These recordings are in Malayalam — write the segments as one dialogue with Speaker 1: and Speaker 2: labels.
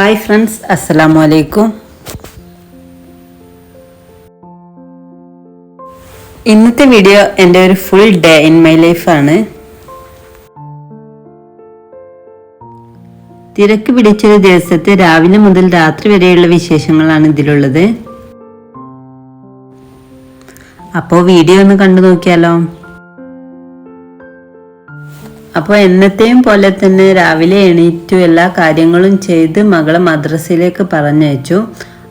Speaker 1: ഹായ് ഫ്രണ്ട്സ് അസ്സലാമു അലൈക്കും ഇന്നത്തെ വീഡിയോ എന്റെ ഒരു ഫുൾ ഡേ ഇൻ മൈ ലൈഫാണ് തിരക്ക് പിടിച്ചൊരു ദിവസത്തെ രാവിലെ മുതൽ രാത്രി വരെയുള്ള വിശേഷങ്ങളാണ് ഇതിലുള്ളത്. അപ്പോൾ വീഡിയോ ഒന്ന് കണ്ടു നോക്കിയാലോ? അപ്പോൾ എന്നത്തെയും പോലെ തന്നെ രാവിലെ എണീറ്റു എല്ലാ കാര്യങ്ങളും ചെയ്ത് മകളെ മദ്രസയിലേക്ക് പറഞ്ഞയച്ചു.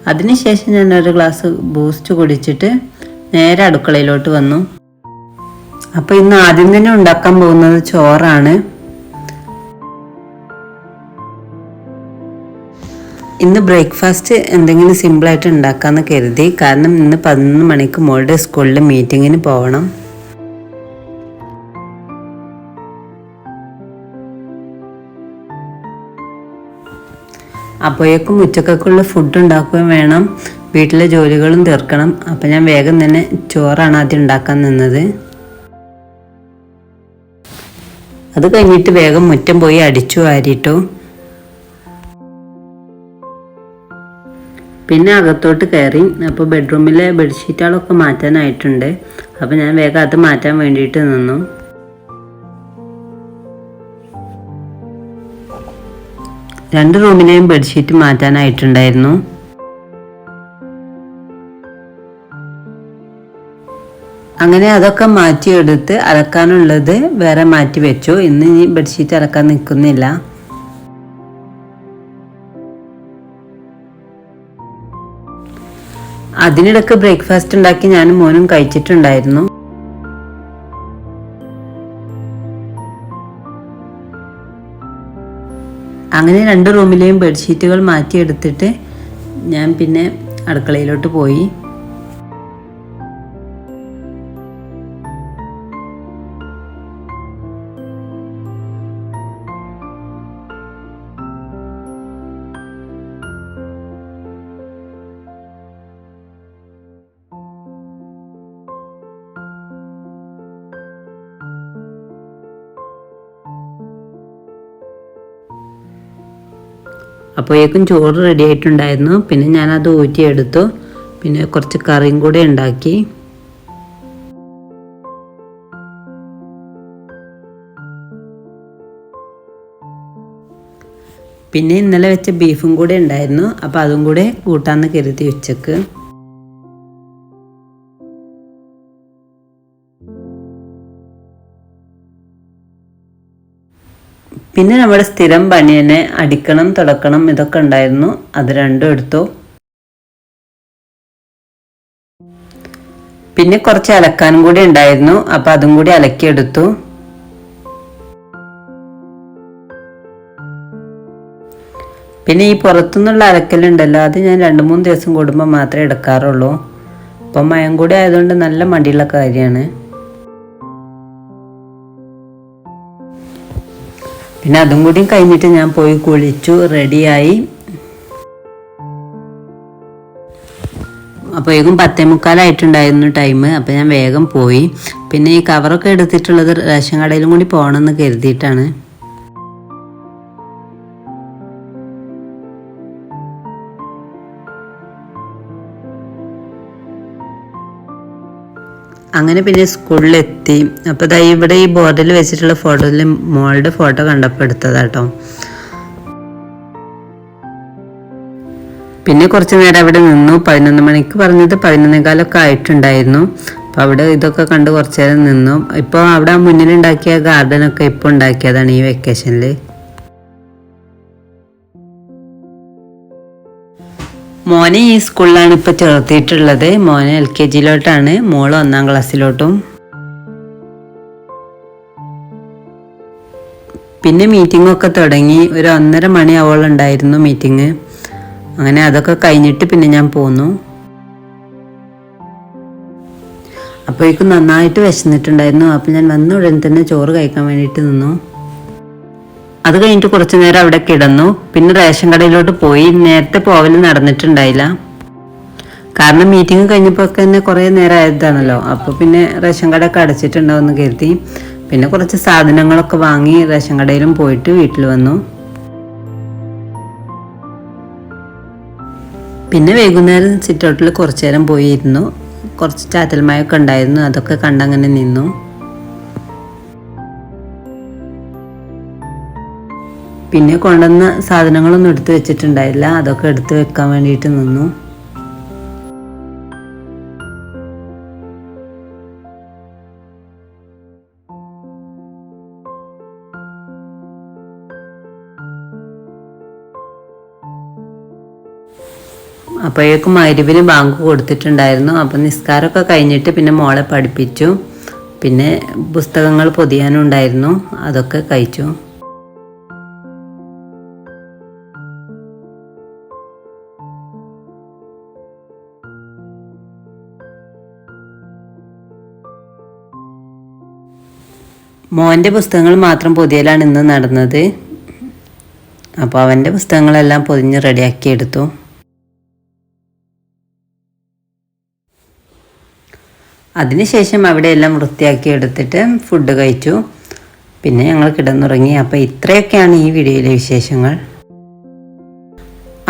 Speaker 1: അതിനുശേഷം ഞാൻ ഒരു ഗ്ലാസ് ബൂസ്റ്റ് കുടിച്ചിട്ട് നേരെ അടുക്കളയിലോട്ട് വന്നു. അപ്പോൾ ഇന്ന് ആദ്യം തന്നെ ഉണ്ടാക്കാൻ പോകുന്നത് ചോറാണ്. ഇന്ന് ബ്രേക്ക്ഫാസ്റ്റ് എന്തെങ്കിലും സിമ്പിളായിട്ട് ഉണ്ടാക്കാമെന്ന് കരുതി. കാരണം ഇന്ന് പതിനൊന്ന് മണിക്ക് മോളുടെ സ്കൂളിൽ മീറ്റിങ്ങിന് പോകണം അപ്പോഴേക്കും ഉച്ചക്കൊക്കെയുള്ള ഫുഡ് ഉണ്ടാക്കുകയും വേണം. വീട്ടിലെ ജോലികളും തീർക്കണം. അപ്പം ഞാൻ വേഗം തന്നെ ചോറാണ് ആദ്യം ഉണ്ടാക്കാൻ നിന്നത്. അത് കഴിഞ്ഞിട്ട് വേഗം മുറ്റം പോയി അടിച്ചു വാരിട്ടു. പിന്നെ അകത്തോട്ട് കയറി. അപ്പോൾ ബെഡ്റൂമിലെ ബെഡ്ഷീറ്റുകളൊക്കെ മാറ്റാനായിട്ടുണ്ട്. അപ്പോൾ ഞാൻ വേഗം അത് മാറ്റാൻ വേണ്ടിയിട്ട് നിന്നു. രണ്ട് റൂമിലെയും ബെഡ്ഷീറ്റ് മാറ്റാനായിട്ടുണ്ടായിരുന്നു. അങ്ങനെ അതൊക്കെ മാറ്റിയെടുത്ത് അലക്കാനുള്ളത് വേറെ മാറ്റി വെച്ചു. ഇന്ന് ഇനി ബെഡ്ഷീറ്റ് അലക്കാൻ നിൽക്കുന്നില്ല. അതിനിടക്ക് ബ്രേക്ക്ഫാസ്റ്റ് ഉണ്ടാക്കി ഞാനും മോനും കഴിച്ചിട്ടുണ്ടായിരുന്നു. അങ്ങനെ രണ്ട് റൂമിലെയും ബെഡ്ഷീറ്റുകൾ മാറ്റിയെടുത്തിട്ട് ഞാൻ പിന്നെ അടുക്കളയിലോട്ട് പോയി. അപ്പോഴേക്കും ചോറ് റെഡി ആയിട്ടുണ്ടായിരുന്നു. പിന്നെ ഞാനത് ഊറ്റിയെടുത്തു. പിന്നെ കുറച്ച് കറിയും കൂടെ ഉണ്ടാക്കി. പിന്നെ ഇന്നലെ വെച്ച ബീഫും കൂടെ ഉണ്ടായിരുന്നു. അപ്പോൾ അതും കൂടെ കൂട്ടാന്ന് കരുതി ഉച്ചയ്ക്ക്. പിന്നെ നമ്മുടെ സ്ഥിരം പണി തന്നെ അടിക്കണം തുടക്കണം ഇതൊക്കെ ഉണ്ടായിരുന്നു. അത് രണ്ടും എടുത്തു. പിന്നെ കുറച്ച് അലക്കാനും കൂടി ഉണ്ടായിരുന്നു. അപ്പൊ അതും കൂടി അലക്കിയെടുത്തു പിന്നെ ഈ പുറത്തുനിന്നുള്ള അലക്കലുണ്ടല്ലോ അത് ഞാൻ രണ്ട് മൂന്ന് ദിവസം കൂടുമ്പോൾ മാത്രമേ എടുക്കാറുള്ളൂ. അപ്പം മയം കൂടി ആയതുകൊണ്ട് നല്ല മടിയുള്ള കാര്യമാണ്. പിന്നെ അതും കൂടി കഴിഞ്ഞിട്ട് ഞാൻ പോയി കുളിച്ചു റെഡിയായി. അപ്പോൾ അപ്പോഴേക്കും പത്തേ മുക്കാലായിട്ടുണ്ടായിരുന്നു ടൈം അപ്പോൾ ഞാൻ വേഗം പോയി. പിന്നെ ഈ കവറൊക്കെ എടുത്തിട്ടുള്ളത് റേഷൻ കടയിലും കൂടി പോകണമെന്ന് കരുതിയിട്ടാണ്. അങ്ങനെ പിന്നെ സ്കൂളിലെത്തി. അപ്പോൾ ദാ ഇവിടെ ഈ ബോർഡിൽ വെച്ചിട്ടുള്ള ഫോട്ടോയിൽ മോളുടെ ഫോട്ടോ കണ്ടപ്പോൾ എടുത്തതാട്ടോ. പിന്നെ കുറച്ച് നേരം അവിടെ നിന്നു. പതിനൊന്ന് മണിക്ക് പറഞ്ഞത് പതിനൊന്നേകാലൊക്കെ ആയിട്ടുണ്ടായിരുന്നു. അപ്പോൾ അവിടെ ഇതൊക്കെ കണ്ട് കുറച്ച് നേരം നിന്നു. ഇപ്പോൾ അവിടെ മുന്നിലുണ്ടാക്കിയ ഗാർഡനൊക്കെ ഇപ്പോൾ ഉണ്ടാക്കിയതാണ് ഈ വെക്കേഷനിൽ മോനെ ഈ സ്കൂളിലാണ് ഇപ്പോൾ ചേർത്തിട്ടുള്ളത് മോനെ എൽ കെ ജിയിലോട്ടാണ്. മോൾ ഒന്നാം ക്ലാസ്സിലോട്ടും. പിന്നെ മീറ്റിംഗ് ഒക്കെ തുടങ്ങി. ഒരു ഒന്നര മണി ഉണ്ടായിരുന്നു മീറ്റിംഗ് അങ്ങനെ അതൊക്കെ കഴിഞ്ഞിട്ട് പിന്നെ ഞാൻ പോന്നു. അപ്പോഴേക്കും നന്നായിട്ട് വിശന്നിട്ടുണ്ടായിരുന്നു. അപ്പം ഞാൻ വന്ന ഉടനെ തന്നെ ചോറ് കഴിക്കാൻ വേണ്ടിയിട്ട് നിന്നു. അത് കഴിഞ്ഞിട്ട് കുറച്ചു നേരം അവിടെ കിടന്നു. പിന്നെ റേഷൻ കടയിലോട്ട് പോയി. നേരത്തെ പോവൽ നടന്നിട്ടുണ്ടായില്ല. കാരണം മീറ്റിംഗ് കഴിഞ്ഞപ്പോൾ തന്നെ കുറേ നേരം ആയതാണല്ലോ. അപ്പോൾ പിന്നെ റേഷൻ കടയൊക്കെ അടച്ചിട്ടുണ്ടാവുമെന്ന് കരുതി. പിന്നെ കുറച്ച് സാധനങ്ങളൊക്കെ വാങ്ങി റേഷൻ കടയിലും പോയിട്ട് വീട്ടിൽ വന്നു. പിന്നെ വൈകുന്നേരം സിറ്റൗട്ടിൽ കുറച്ചു നേരം പോയിരുന്നു. കുറച്ച് ചാത്തൽമായൊക്കെ ഉണ്ടായിരുന്നു. അതൊക്കെ കണ്ടങ്ങനെ നിന്നു. പിന്നെ കൊണ്ടുവന്ന സാധനങ്ങളൊന്നും എടുത്തു വെച്ചിട്ടുണ്ടായില്ല. അതൊക്കെ എടുത്തു വെക്കാൻ വേണ്ടിയിട്ട് നിന്നു. അപ്പോഴേക്കും മരുവിന് ബാങ്ക് കൊടുത്തിട്ടുണ്ടായിരുന്നു. അപ്പം നിസ്കാരമൊക്കെ കഴിഞ്ഞിട്ട് പിന്നെ മോളെ പഠിപ്പിച്ചു. പിന്നെ പുസ്തകങ്ങൾ പൊതിയാനുണ്ടായിരുന്നു. അതൊക്കെ കഴിച്ചു. മോന്റെ പുസ്തകങ്ങൾ മാത്രം പൊതിയലാണ് ഇന്ന് നടന്നത്. അപ്പോൾ അവന്റെ പുസ്തകങ്ങളെല്ലാം പൊതിഞ്ഞ് റെഡിയാക്കി എടുത്തു. അതിനുശേഷം അവിടെയെല്ലാം വൃത്തിയാക്കി എടുത്തിട്ട് ഫുഡ് കഴിച്ചു. പിന്നെ ഞങ്ങൾ കിടന്നുറങ്ങി. അപ്പോൾ ഇത്രയൊക്കെയാണ് ഈ വീഡിയോയിലെ വിശേഷങ്ങൾ.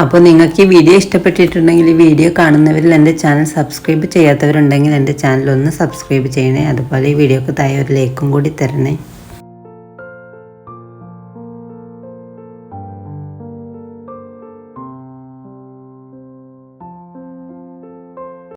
Speaker 1: അപ്പോൾ നിങ്ങൾക്ക് ഈ വീഡിയോ ഇഷ്ടപ്പെട്ടിട്ടുണ്ടെങ്കിൽ ഈ വീഡിയോ കാണുന്നവരിൽ എന്റെ ചാനൽ സബ്സ്ക്രൈബ് ചെയ്യാത്തവരുണ്ടെങ്കിൽ എന്റെ ചാനൽ ഒന്ന് സബ്സ്ക്രൈബ് ചെയ്യണേ. അതുപോലെ ഈ വീഡിയോക്ക് തായ ഒരു ലൈക്കും കൂടി തരണേ.